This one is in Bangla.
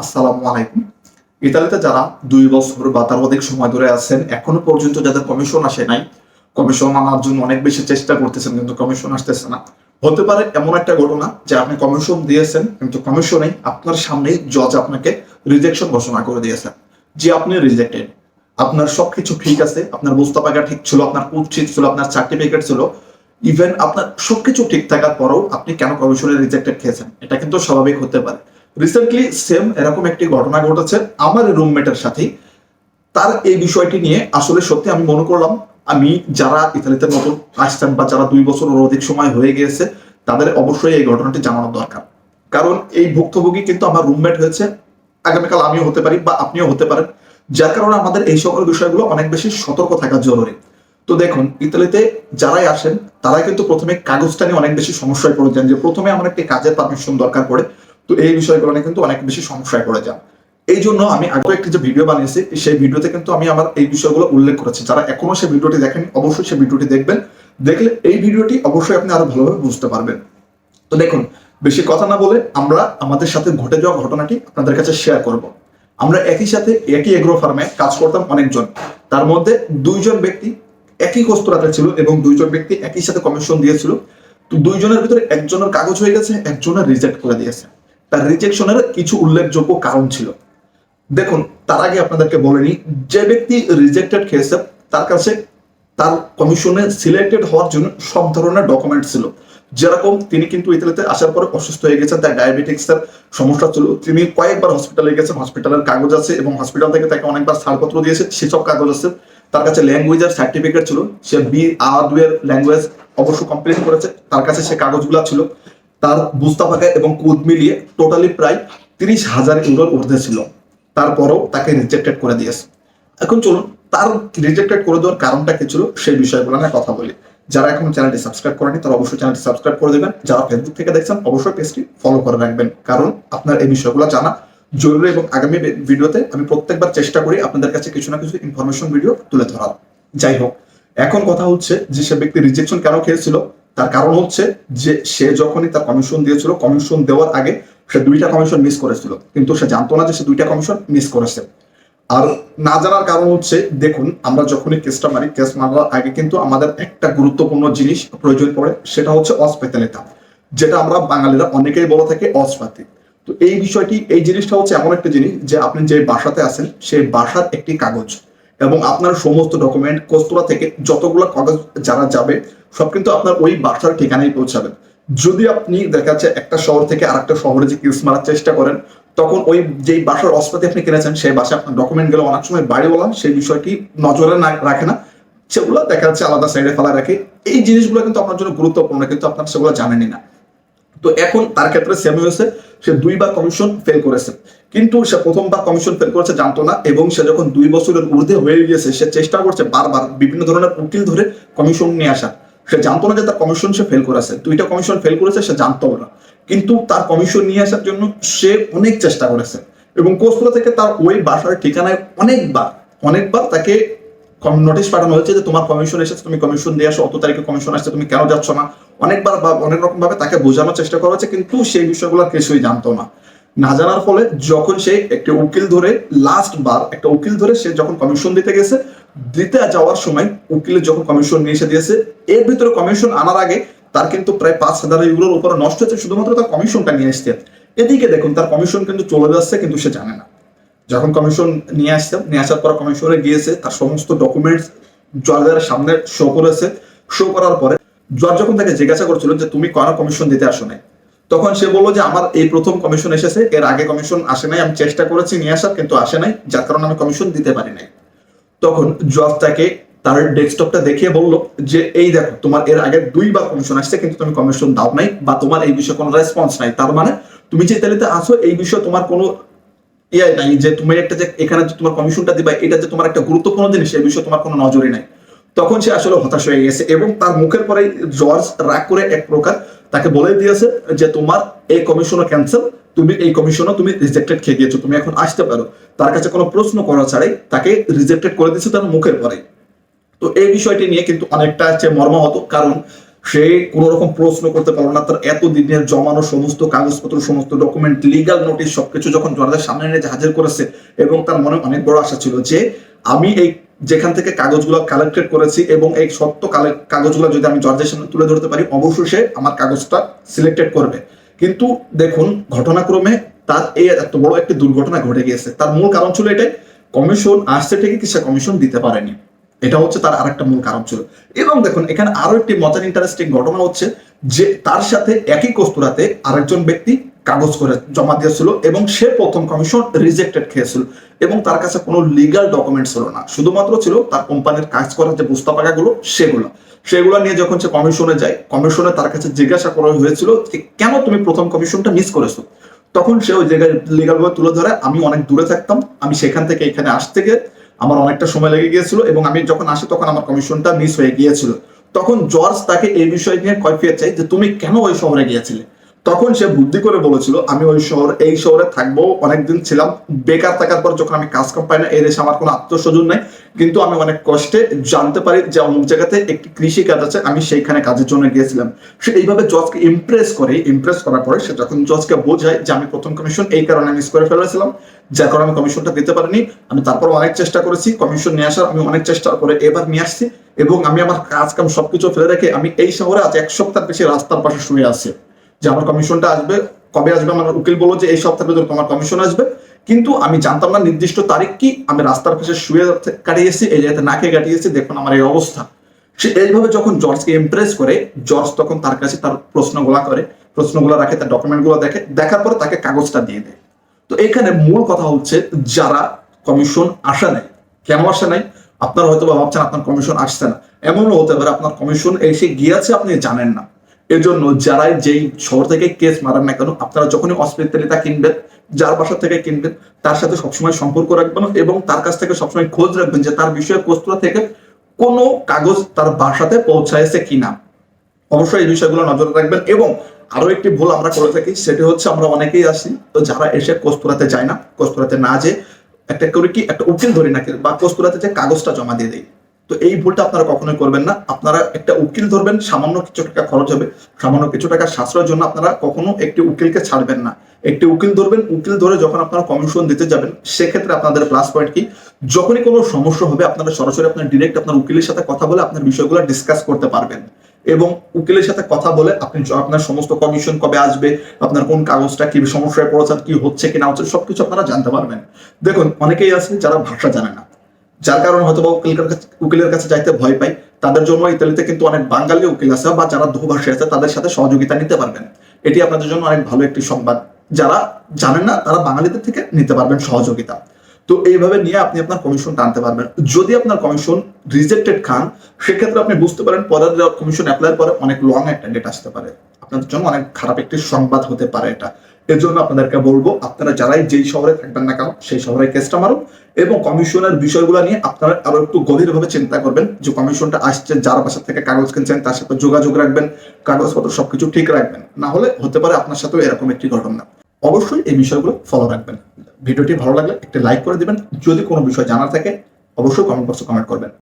আসসালামু আলাইকুম। ইতালিতে যারা দুই বছর বা তার অধিক সময় ধরে আছেন, এখনও পর্যন্ত যাদের কমিশন আসে নাই কমিশন আনার জন্য অনেক বেশি চেষ্টা করতেছেন, কিন্তু কমিশন আসতেছে না। হতে পারে এমন একটা ঘটনা যে আপনি কমিশন দিয়েছেন, কিন্তু কমিশনে আপনার সামনেই জজ আপনাকে রিজেকশন ঘোষণা করে দিয়েছেন, যে আপনি রিজেক্টেড আপনার সবকিছু ঠিক আছে, আপনার মুস্তাফাকা ঠিক ছিল, আপনার ঠিক ছিল, আপনার সার্টিফিকেট ছিল ইভেন আপনার সবকিছু ঠিক থাকার পরেও আপনি কেন কমিশনে রিজেক্টেড খেয়েছেন? এটা কিন্তু স্বাভাবিক হতে পারে। রিসেন্টলি সেম এরকম একটি ঘটনা ঘটেছে আমার রুমমেটের সাথেই। তার এই বিষয়টি নিয়ে আসলে সত্যি আমি মনে করলাম, আমি যারা ইতালিতে নতুন আসছেন বা যারা দুই বছরের অধিক সময় হয়ে গিয়েছে, তাদের অবশ্যই এই ঘটনাটি জানানো দরকার। কারণ এই ভুক্তভোগী কিন্তু আমার রুমমেট হয়েছে, আগামীকাল আমিও হতে পারি বা আপনিও হতে পারেন। যার কারণে আমাদের এই সকল বিষয়গুলো অনেক বেশি সতর্ক থাকা জরুরি। তো দেখুন, ইতালিতে যারাই আসেন, তারাই কিন্তু প্রথমে কাগজটা নিয়ে অনেক বেশি সমস্যায় পড়ে যান যে প্রথমে আমার একটি কাজের পারমিশন দরকার পড়ে। তো এই বিষয়গুলো নিয়ে কিন্তু অনেক বেশি সমস্যায় পড়ে যান। এই জন্য আমি আগে একটি যে ভিডিও বানিয়েছি, সেই ভিডিওতে কিন্তু আমি আমার এই বিষয়গুলো উল্লেখ করেছি। যারা এখনও সেই ভিডিওটি দেখেনি অবশ্যই সেই ভিডিওটি দেখবেন। দেখলে এই ভিডিওটি অবশ্যই আপনি আরও ভালোভাবে বুঝতে পারবেন। তো দেখুন, বেশি কথা না বলে আমরা আমাদের সাথে ঘটে যাওয়া ঘটনাটি আপনাদের কাছে শেয়ার করব। আমরা একই সাথে একই এগ্রো ফার্মে কাজ করতাম অনেকজন। তার মধ্যে দুইজন ব্যক্তি একই কস্তরাতে ছিল এবং দুইজন ব্যক্তি একই সাথে কমিশন দিয়েছিল। তো দুইজনের ভিতরে একজনের কাগজ হয়ে গেছে, একজনের রিজেক্ট করে দিয়েছে। তার রিজেকশনের কিছু উল্লেখযোগ্য কারণ ছিল। দেখুন, তার আগে আপনাদেরকে বলেনি যে ব্যক্তি রিজেক্টেড খেয়েছে তার কাছে তার কমিশনে সিলেক্টেড হওয়ার জন্য সব ধরনের ডকুমেন্ট ছিল। যেরকম তিনি কিন্তু ইতালিতে আসার পরে অসুস্থ হয়ে গেছেন, তার ডায়াবেটিক্স এর সমস্যা ছিল। তিনি কয়েকবার হসপিটালে গেছেন হসপিটালের কাগজ আছে এবং হসপিটাল থেকে তাকে অনেকবার ছাড়পত্র দিয়েছে, সেসব কাগজ আছে। তার কাছে ল্যাঙ্গুয়েজের সার্টিফিকেট ছিল, সে বি আর দুয়ের ল্যাঙ্গুয়েজ অবশ্য কমপ্লিট করেছে, তার কাছে সে কাগজগুলা ছিল। তার বুস্তাফাকা এবং কুদ মিলিয়ে টোটালি প্রায় তিরিশ হাজার ইউরোর ঊর্ধ্বে ছিল। তারপরও তাকে রিজেক্টেড করে দিয়েছে। এখন চলুন, তার রিজেক্টেড করে দেওয়ার কারণটা কি ছিল সেই বিষয়গুলো নিয়ে কথা বলি। যারা এখন চ্যানেলটি সাবস্ক্রাইব করেনি, তারা অবশ্যই চ্যানেলটি সাবস্ক্রাইব করে দেবেন। যারা ফেসবুক থেকে দেখছেন, অবশ্যই পেজটি ফলো করে রাখবেন। কারণ আপনার এই বিষয়গুলো জানা জরুরি এবং আগামী ভিডিওতে আমি প্রত্যেকবার চেষ্টা করি আপনাদের কাছে কিছু না কিছু ইনফরমেশন ভিডিও তুলে ধরার। যাই হোক, এখন কথা হচ্ছে যে সে ব্যক্তি রিজেকশন কেন খেয়েছিল তার কারণ হচ্ছে যে সে যখনই তার কমিশন দিয়েছিল কমিশন দেওয়ার আগে সে দুইটা কমিশন মিস করেছিল। কিন্তু সে জানতো না যে সে দুইটা কমিশন মিস করেছে। আর না জানার কারণ হচ্ছে, দেখুন, আমরা যখনই কেসটা মারি কেস মারার আগে কিন্তু আমাদের একটা গুরুত্বপূর্ণ জিনিস প্রয়োজন পড়ে, সেটা হচ্ছে অস্পেতালিতা যেটা আমরা বাঙালিরা অনেকেই বলে থাকি অস্পাতি। তো এই বিষয়টি, এই জিনিসটা হচ্ছে এমন একটা জিনিস যে আপনি যে বাসাতে আছেন, সেই বাসার একটি কাগজ এবং আপনার সমস্ত ডকুমেন্ট কোস্তরা থেকে যতগুলো কাগজ যারা যাবে সব কিন্তু আপনার ওই বাসার ঠিকানায় পৌঁছাবে যদি আপনি দেখা যাচ্ছে একটা শহর থেকে আরেকটা শহরে যে কিউস মারার চেষ্টা করেন, তখন ওই যেই বাসার অস্পাতি আপনি কিনেছেন, সেই বাসায় আপনার ডকুমেন্টগুলো অনেক সময় বাড়ি বলান সেই বিষয়টি নজরে না রাখে না। সেগুলো দেখা যাচ্ছে আলাদা সাইডে ফেলা রাখে। এই জিনিসগুলো কিন্তু আপনার জন্য গুরুত্বপূর্ণ, কিন্তু আপনার সেগুলো জানেনই না। তো এখন তার ক্ষেত্রে সেম হয়েছে, সে দুইবার কমিশন ফেল করেছে। কিন্তু সে প্রথমবার কমিশন ফেল করেছে জানতো না, এবং সে যখন দুই বছরের ঊর্ধ্বে হয়ে গিয়েছে, সে চেষ্টা করছে বারবার বিভিন্ন ধরনের উকিল ধরে কমিশন নিয়ে আসা সে জানতো না যে তার কমিশন সে ফেল করেছে। দুইটা কমিশন ফেল করেছে, সে জানতো না। কিন্তু তার কমিশন নিয়ে আসার জন্য সে অনেক চেষ্টা করেছে। এবং কোস্তরা থেকে তার ওই বাসার ঠিকানায় অনেকবার অনেকবার তাকে নোটিশ পাঠানো হয়েছে যে তোমার কমিশন এসেছে, তুমি কমিশন দিয়ে আসো, অত তারিখে কমিশন আসছে, তুমি কেন যাচ্ছ না? অনেকবার বা অনেক রকম ভাবে তাকে বোঝানোর চেষ্টা করা হয়েছে, কিন্তু সেই বিষয়গুলো কিছুই জানতো না। না জানার ফলে যখন সে একটা উকিল ধরে লাস্ট বার, একটা উকিল ধরে সে যখন কমিশন দিতে গেছে দিতে যাওয়ার সময় উকিলের যখন কমিশন নিয়ে এসে দিয়েছে, এর ভিতরে কমিশন আনার আগে তার কিন্তু প্রায় পাঁচ হাজার ইউরোর উপরে নষ্ট হয়েছে, শুধুমাত্র তার কমিশনটা নিয়ে আসতে। এদিকে দেখুন, তার কমিশন কিন্তু চলে যাচ্ছে, কিন্তু সে জানে না। যখন কমিশন নিয়ে আসছে, নিয়ে আসার পর কমিশনে গিয়েছে, তার সমস্ত ডকুমেন্টস জজের সামনে শো করেছে। শো করার পরে জজ যখন তাকে জিজ্ঞাসা করছিল যে, তুমি কেন কমিশন দিতে আসো নাই? তখন সে বলল যে, আমার এই প্রথম কমিশন এসেছে, এর আগে কমিশন আসে নাই, আমি চেষ্টা করেছি নিয়ে আসার, কিন্তু আসে নাই, যার কারণে আমি কমিশন দিতে পারি নাই। তখন জজ তাকে তার ডেস্কটপটা দেখিয়ে বলল যে, এই দেখো, তোমার এর আগে দুইবার কমিশন আসছে, কিন্তু তুমি কমিশন দাও নাই বা তোমার এই বিষয়ে কোনো রেসপন্স নাই। তার মানে তুমি যে ইতালিতে আসো এই বিষয়ে তোমার কোনো ইয়ে নাই যে, তুমি একটা যে এখানে যে তোমার কমিশনটা দিবা, এটা যে তোমার একটা গুরুত্বপূর্ণ জিনিস, এই বিষয়ে তোমার কোনো নজরই নাই। তখন সে আসলে হতাশ হয়ে গেছে এবং তার মুখের পরে জর্জ রাগ করে এক প্রকার তাকে বলে দিয়েছে যে, তোমার এই কমিশনও ক্যান্সেল তুমি এই কমিশনও তুমি রিজেক্টেড খেয়ে গিয়েছো, তুমি এখন আসতে পারো। তার কাছে কোনো প্রশ্ন করা ছাড়াই তাকে রিজেক্টেড করে দিয়েছে তার মুখের পরে। তো এই বিষয়টি নিয়ে কিন্তু অনেকটা হচ্ছে মর্মাহত, কারণ সে কোনো রকম প্রশ্ন করতে পারল না, তার এত দিনের জমানো সমস্ত কাগজপত্র, সমস্ত ডকুমেন্ট লিগাল নোটিশ সবকিছু যখন জর্জের সামনে এনে হাজির করেছে এবং তার মনে অনেক বড় আশা ছিল যে আমি এই যেখান থেকে কাগজগুলো কালেক্টেড করেছি এবং এই সত্য কাগজগুলো যদি আমি জর্জের সামনে তুলে ধরতে পারি, অবশ্যই সে আমার কাগজটা সিলেক্টেড করবে। কিন্তু দেখুন, ঘটনাক্রমে তার এই এত বড় একটি দুর্ঘটনা ঘটে গিয়েছে। তার মূল কারণ ছিল এটাই কমিশন আসছে ঠিকই কি সে কমিশন দিতে পারেনি। এটা হচ্ছে তার আরেকটা মূল কারণ ছিল। এবং দেখুন, এখানে আরও একটি মজার ইন্টারেস্টিং ঘটনা হচ্ছে যে তার সাথে একই কস্তুরাতে আরেকজন ব্যক্তি কাগজ করে জমা দিয়েছিল এবং সে প্রথম কমিশন রিজেক্টেড খেয়েছিল এবং তার কাছে কোনো লিগাল ডকুমেন্ট ছিল না। শুধুমাত্র ছিল তার কোম্পানির কাজ করার যে পুস্তাপাকাগুলো সেগুলো। সেগুলো নিয়ে যখন সে কমিশনে যায় কমিশনে তার কাছে জিজ্ঞাসা করা হয়েছিল কেন তুমি প্রথম কমিশনটা মিস করেছ? তখন সে ওই জায়গায় লিগাল ভাবে তুলে ধরে, আমি অনেক দূরে থাকতাম, আমি সেখান থেকে এখানে আসতে গিয়ে আমার অনেকটা সময় লেগে গিয়েছিল এবং আমি যখন আসি তখন আমার কমিশনটা মিস হয়ে গিয়েছিল। তখন জর্জ তাকে এই বিষয় নিয়ে কৈফিয়ত চাই যে, তুমি কেন ওই শহরে গিয়েছিলে? তখন সে বুদ্ধি করে বলেছিল, আমি ওই শহর, এই শহরে থাকব, অনেকদিন ছিলাম। বেকার থাকার পর যখন আমি কাজ কাম পাই না এর এসে আমার কোনো আত্মস্বজন নাই। কিন্তু আমি অনেক কষ্টে জানতে পারি যে অমুক জায়গাতে একটি কৃষি কাজ আছে, আমি সেইখানে কাজের জন্য গিয়েছিলাম। সে এইভাবে জজকে ইমপ্রেস করে ইমপ্রেস করার পরে সে যখন জজকে বোঝায় যে আমি প্রথম কমিশন এই কারণে মিস করে ফেলেছিলাম, যার কারণে আমি কমিশনটা দিতে পারিনি। আমি তারপর অনেক চেষ্টা করেছি কমিশন নিয়ে আসার আমি অনেক চেষ্টা করে এবার নিয়ে আসছি এবং আমি আমার কাজ কাম সবকিছু ফেলে রেখে আমি এই শহরে আজ এক সপ্তাহ বেশি রাস্তার পাশে শুয়ে আছি। যে আমার কমিশনটা আসবে, কবে আসবে আমার উকিল বলল যে এই সপ্তাহের ভিতরে তোমার কমিশন আসবে। কিন্তু আমি জানতাম না নির্দিষ্ট তারিখ কি, আমি রাস্তার পাশে শুয়ে কাটিয়েছি এই জায়গাতে নাকে কাটিয়েছি দেখুন আমার এই অবস্থা। সে এইভাবে যখন জর্জকে ইমপ্রেস করে, জর্জ তখন তার কাছে তার প্রশ্নগুলা করে, প্রশ্নগুলো রাখে, তার ডকুমেন্টগুলো দেখে, দেখার পরে তাকে কাগজটা দিয়ে দেয়। তো এখানে মূল কথা হচ্ছে যারা কমিশন আসে নাই, কেন আসে নাই? আপনারা হয়তো বা ভাবছেন আপনার কমিশন আসছে না। এমনও হতে পারে আপনার কমিশন এসে গিয়েছে, আপনি জানেন না। এজন্য যারাই যেই শহর থেকে কেস মারান না কেন, আপনারা যখনই হসপিটালিটা কিনবেন, যার বাসা থেকে কিনবেন, তার সাথে সবসময় সম্পর্ক রাখবেন এবং তার কাছ থেকে সবসময় খোঁজ রাখবেন যে তার বিষয়ে কস্তুরা থেকে কোনো কাগজ তার বাসাতে পৌঁছায়ছে কিনা। অবশ্যই এই বিষয়গুলো নজরে রাখবেন এবং আরও একটি ভুল আমরা করে থাকি, সেটি হচ্ছে আমরা অনেকেই আসি, তো যারা এসে কস্তুরাতে যায় না, কস্তুরাতে না যে একটা করে কি, একটা উকিল ধরি নাকি বা কস্তুরাতে যে কাগজটা জমা দিয়ে দেয় তো এই ভুলটা আপনারা কখনোই করবেন না। আপনারা একটা উকিল ধরবেন, সামান্য কিছু টাকা খরচ হবে। সামান্য কিছু টাকা সাশ্রয়ের জন্য আপনারা কখনো একটি উকিলকে ছাড়বেন না। একটি উকিল ধরবেন, উকিল ধরে যখন আপনারা কমিশন দিতে যাবেন, সেক্ষেত্রে আপনাদের প্লাস পয়েন্ট কি? যখনই কোনো সমস্যা হবে, আপনারা সরাসরি আপনার ডিরেক্ট আপনার উকিলের সাথে কথা বলে আপনার বিষয়গুলো ডিসকাস করতে পারবেন। এবং উকিলের সাথে কথা বলে আপনি আপনার সমস্ত কমিশন কবে আসবে, আপনার কোন কাগজটা কি সমস্যায় পড়েছেন, কি হচ্ছে, কি না হচ্ছে, সবকিছু আপনারা জানতে পারবেন। দেখুন, অনেকেই আছে যারা ভাষা জানে না। যার কারণে হয়তো বা উকিলের কাছে উকিলের কাছে যাইতে ভয় পাই তাদের জন্য ইতালিতে কিন্তু অনেক বাঙালি উকিল আছে বা যারা দুভাষী আছে, তাদের সাথে সহযোগিতা নিতে পারবেন। এটি আপনাদের জন্য অনেক ভালো একটি সংবাদ। যারা জানেন না, তারা বাঙালিদের থেকে নিতে পারবেন সহযোগিতা। তো এইভাবে নিয়ে আপনি আপনার কমিশন টানতে পারবেন। যদি আপনার কমিশন রিজেক্টেড খান, সেক্ষেত্রে আপনি বুঝতে পারেন পরের কমিশন অ্যাপ্লাই পরে অনেক লং একটা ডেট আসতে পারে। আপনাদের জন্য অনেক খারাপ একটি সংবাদ হতে পারে এটা। এর জন্য আপনাদেরকে বলব, আপনারা যারাই যেই শহরে থাকবেন না কেন, সেই শহরে কেসটা মারুন এবং কমিশনের বিষয়গুলো নিয়ে আপনারা আরও একটু গভীরভাবে চিন্তা করবেন যে কমিশনটা আসছে, যার বাসা থেকে কাগজ কিনছেন, তার সাথে যোগাযোগ রাখবেন, কাগজপত্র সবকিছু ঠিক রাখবেন। না হলে হতে পারে আপনার সাথেও এরকম একটি ঘটনা। অবশ্যই এই বিষয়গুলো ফলো রাখবেন। ভিডিওটি ভালো লাগলে একটি লাইক করে দিবেন। যদি কোনো বিষয় জানার থাকে, অবশ্যই কমেন্ট বক্সে কমেন্ট করবেন।